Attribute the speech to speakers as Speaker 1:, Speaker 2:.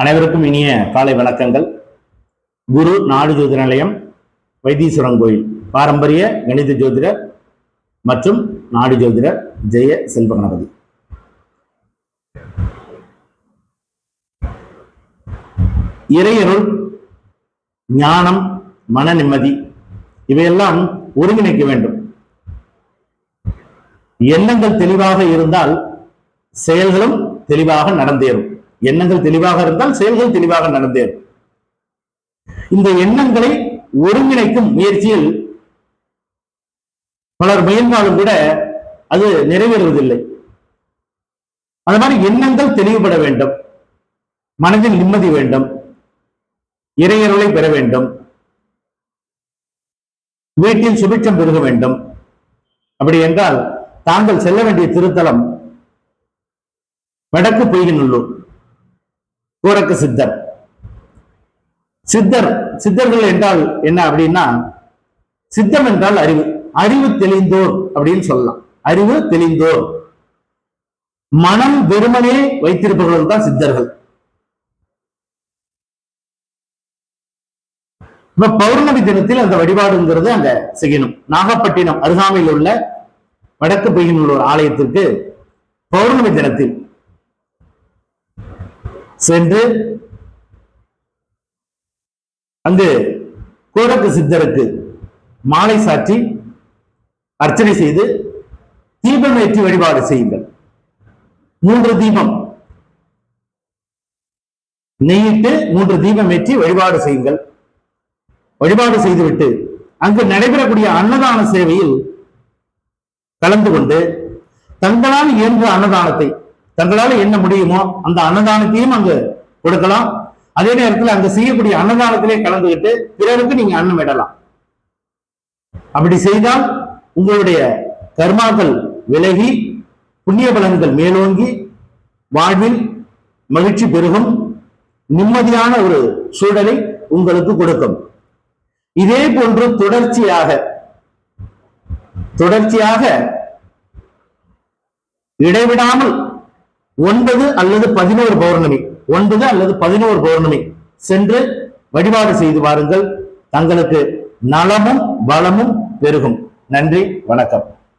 Speaker 1: அனைவருக்கும் இனிய காலை வணக்கங்கள். குரு நாடு ஜோதிட நிலையம் வைத்தீஸ்வரன் கோயில் பாரம்பரிய கணித ஜோதிடர் மற்றும் நாடு ஜோதிடர் ஜெய செல்வ கணபதி. இறையருள் ஞானம் மன நிம்மதி இவையெல்லாம் ஒருங்கிணைக்க வேண்டும். எண்ணங்கள் தெளிவாக இருந்தால் செயல்களும் தெளிவாக நடந்தேறும். எண்ணங்கள் தெளிவாக இருந்தால் செயல்கள் தெளிவாக நடந்தேன் இந்த எண்ணங்களை ஒருங்கிணைக்கும் முயற்சியில் பலர் முயன்றாலும் கூட அது நிறைவேறுவதில்லை. அது மாதிரி எண்ணங்கள் தெளிவுபட வேண்டும். மனதில் நிம்மதி வேண்டும். இறையருளை பெற வேண்டும். வீட்டில் சுபிட்சம் பெருக வேண்டும். அப்படி என்றால் தாங்கள் செல்ல வேண்டிய திருத்தலம் வடக்கு பொய்கினுள்ளூர் கோரக்க சித்தர். சித்தர் சித்தர்கள் என்றால் என்ன அப்படின்னா சித்தம் என்றால் அறிவு. அறிவு தெளிந்தோர் அப்படின்னு சொல்லலாம். அறிவு தெளிந்தோர். மனம் வெறுமனே வைத்திருப்பவர்கள் தான் சித்தர்கள். இப்ப பௌர்ணமி தினத்தில் அந்த வழிபாடுங்கிறது அங்க செய்யணும். நாகப்பட்டினம் அருகாமையில் உள்ள வடக்கு பொய்கினுள்ளூர் ஆலயத்திற்கு பௌர்ணமி தினத்தில் சென்று அங்கு கோரக்கு சித்தருக்கு மாலை சாற்றி அர்ச்சனை செய்து தீபம் ஏற்றி வழிபாடு செய்யுங்கள். மூன்று தீபம். நெய்யிட்டு மூன்று தீபம் ஏற்றி வழிபாடு செய்யுங்கள். வழிபாடு செய்துவிட்டு அங்கு நடைபெறக்கூடிய அன்னதான சேவையில் கலந்து கொண்டு தங்களால் இயன்ற அன்னதானத்தை தங்களால என்ன முடியுமோ அந்த அன்னதானத்தையும் அங்கு கொடுக்கலாம். அதே நேரத்தில் அங்க செய்யக்கூடிய அன்னதானத்திலே கலந்துகிட்டு பிறருக்கு நீங்க அன்னம் இடலாம். அப்படி செய்தால் உங்களுடைய கர்மாக்கள் விலகி புண்ணிய பலன்கள் மேலோங்கி வாழ்வில் மகிழ்ச்சி பெருகும். நிம்மதியான ஒரு சூழலை உங்களுக்கு கொடுக்கும். இதே போன்று தொடர்ச்சியாக தொடர்ச்சியாக இடைவிடாமல் ஒன்பது அல்லது பதினோரு பௌர்ணமி. ஒன்பது அல்லது பதினோரு பௌர்ணமி. சென்று வழிபாடு செய்து வாருங்கள். தங்களுக்கு நலமும் வளமும் பெருகும். நன்றி வணக்கம்.